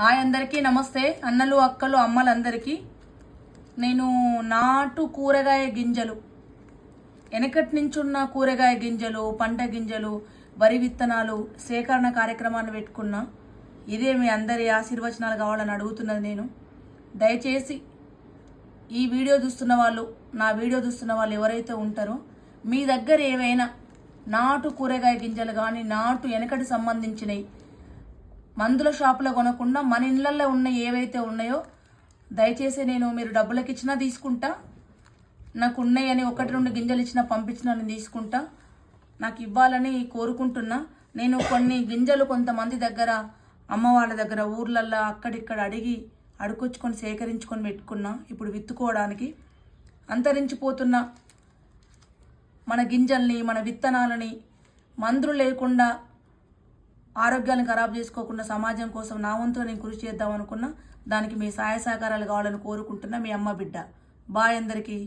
Hi అందరికీ నమస్తే. అన్నలు అక్కలు అమ్మలందరికీ నేను నాటు కూరగాయ గింజలు వెనకటి నుంచి ఉన్న కూరగాయ గింజలు పంట గింజలు వరి విత్తనాలు సేకరణ కార్యక్రమాన్ని పెట్టుకున్నా. ఇదే మీ అందరి ఆశీర్వచనాలు కావాలని అడుగుతున్నది నేను. దయచేసి ఈ వీడియో చూస్తున్న వాళ్ళు నా వీడియో చూస్తున్న వాళ్ళు ఎవరైతే ఉంటారో మీ దగ్గర ఏవైనా నాటు కూరగాయ గింజలు కానీ నాటు వెనకటి సంబంధించినవి మందుల షాపులో కొనకుండా మన ఇళ్ళల్లో ఉన్న ఏవైతే ఉన్నాయో దయచేసి నేను మీరు డబ్బులకి ఇచ్చినా తీసుకుంటా. నాకు ఉన్నాయని ఒకటి రెండు గింజలు ఇచ్చినా పంపించినా నేను తీసుకుంటా. నాకు ఇవ్వాలని కోరుకుంటున్నా. నేను కొన్ని గింజలు కొంతమంది దగ్గర అమ్మవాళ్ళ దగ్గర ఊర్లల్లో అక్కడిక్కడ అడిగి అడుకొచ్చుకొని సేకరించుకొని పెట్టుకున్నా ఇప్పుడు విత్తుకోవడానికి. అంతరించిపోతున్న మన గింజల్ని మన విత్తనాలని మందులు లేకుండా ఆరోగ్యాన్ని ఖరాబ్ చేసుకోకుండా సమాజం కోసం నా వంతు నేను కృషి చేద్దాం అనుకున్నా దానికి మీ సహాయ సహకారాలు కావాలని కోరుకుంటున్నా మీ అమ్మ బిడ్డ. బాయ్ అందరికీ.